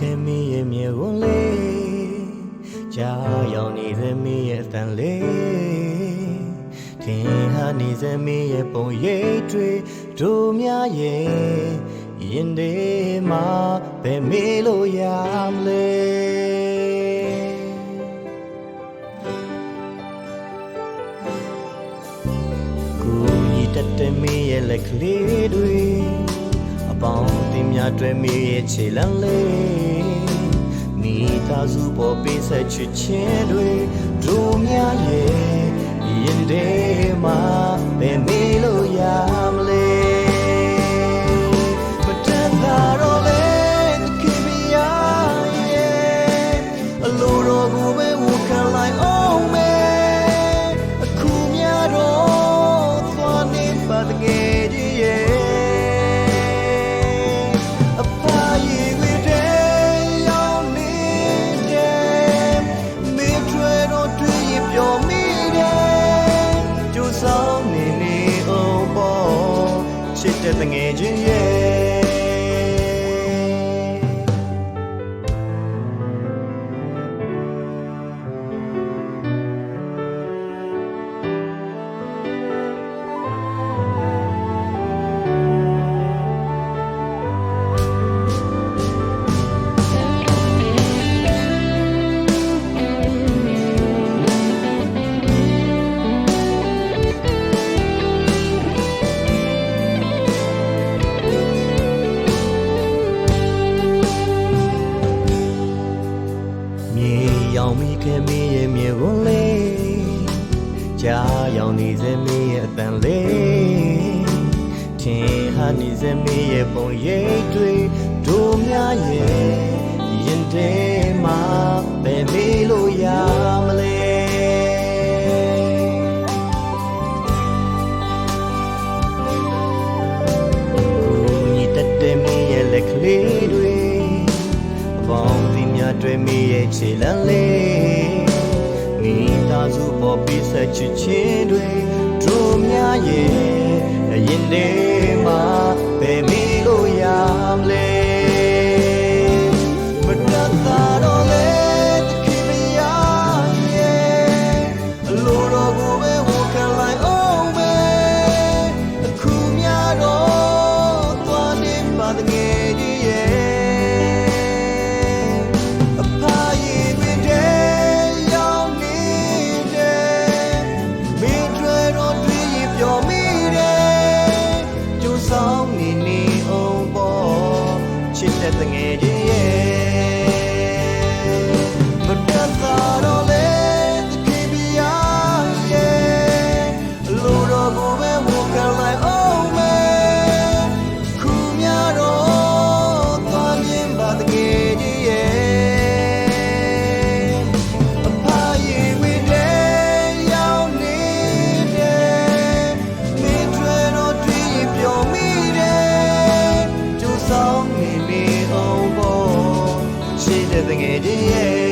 ခဲ့မင်းရဲ့မြေဝန်လေးကြောင်ရောက်နေတဲ့မင်းရဲ့အတန်လေးထင်ဟာနေတဲ့မင်းရဲ့ပုံရိပ်တွေတို့များရဲ့ရင်ထဲမှာဘယ်မေးလို့ရမလဲတတ်တဲ့မင်းရဲ့လက်ကလေးတွေ ပေါင်းအသင်းများတွေ့မင်းရဲ့ခြေလမ်းလေးမိသားစုပေါ်ပေးဆက်ချစ်ချင်းတွေတို့များရဲ့ရင်ထဲမှာဘယ်မေးလို့ရမလဲမတန်တာတော့လေခင်ဗျာရဲ့အလို ချစ်တဲ့ ငယ်ချင်းရဲ့မြေရောင်မိခဲ့မင်းရဲ့မြေဝန်လေးကြားရောင်နေစေမင်းရဲ့အတန်လေးထင်ဟာနေစေမင်းရဲ့ပုံရိပ်တွေတို့များရဲ့ရင်ထဲမှာဘယ်မေးလို့ရမလဲ ရဲ့ခြေလမ်းလေးမိသားစုပေါ်ပြီးဆက်ချစ်ချင်းတွေတို့များရဲ့အရင်တည်း တငယ်ချင်းရဲ့ ရှိ